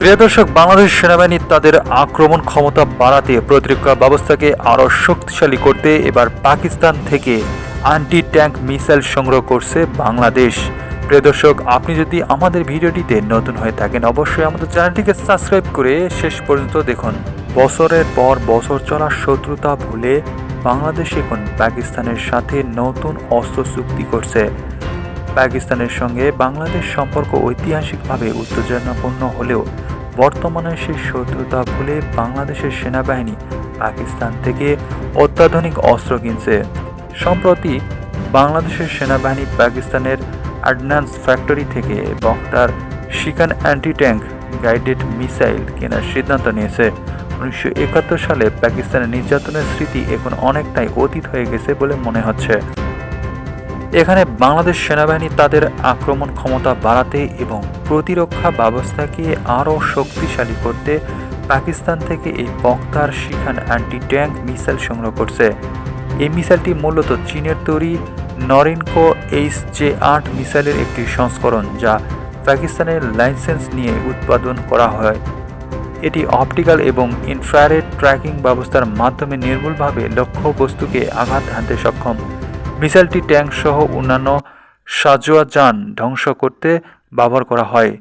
প্রিয় দর্শক, বাংলাদেশ সেনাবাহিনী তাদের আক্রমণ ক্ষমতা বাড়াতে প্রতিরক্ষা ব্যবস্থাকে আরও শক্তিশালী করতে এবার পাকিস্তান থেকে অ্যান্টি ট্যাঙ্ক মিসাইল সংগ্রহ করছে বাংলাদেশ। প্রিয় দর্শক, আপনি যদি আমাদের ভিডিওটিতে নতুন হয়ে থাকেন, অবশ্যই আমাদের চ্যানেলটিকে সাবস্ক্রাইব করে শেষ পর্যন্ত দেখুন। বছরের পর বছর চলা শত্রুতা ভুলে বাংলাদেশ এখন পাকিস্তানের সাথে নতুন অস্ত্র চুক্তি করছে। পাকিস্তানের সঙ্গে বাংলাদেশ সম্পর্ক ঐতিহাসিকভাবে উত্তেজনাপূর্ণ হলেও বর্তমানে সেই শত্রুতা ভুলে বাংলাদেশের সেনাবাহিনী পাকিস্তান থেকে অত্যাধুনিক অস্ত্র কিনছে। সম্প্রতি বাংলাদেশের সেনাবাহিনী পাকিস্তানের অর্ডিন্যান্স ফ্যাক্টরি থেকে Baktar Shikan anti tank guided missile কেনার সিদ্ধান্ত নিয়েছে। উনিশশো একাত্তর সালে পাকিস্তানের নির্যাতনের স্মৃতি এখন অনেকটাই অতীত হয়ে গেছে বলে মনে হচ্ছে। এখানে বাংলাদেশ সেনাবাহিনী তাদের আক্রমণ ক্ষমতা বাড়াতে এবং প্রতিরক্ষা ব্যবস্থাকে আরও শক্তিশালী করতে পাকিস্তান থেকে এই বক্তার শিখান অ্যান্টি ট্যাঙ্ক মিসাইল সংগ্রহ করছে। এই মিসাইলটি মূলত চীনের তৈরি নরিনকো এইচ জে আট মিসাইলের একটি সংস্করণ যা পাকিস্তানের লাইসেন্স নিয়ে উৎপাদন করা হয়। এটি অপটিক্যাল এবং ইনফ্রারেড ট্র্যাকিং ব্যবস্থার মাধ্যমে নির্ভুলভাবে লক্ষ্যবস্তুকে আঘাত হানতে সক্ষম। মিসাইলটি ট্যাঙ্ক সহ অন্যান্য সাজোয়া যান ধ্বংস করতে ব্যবহার করা হয়।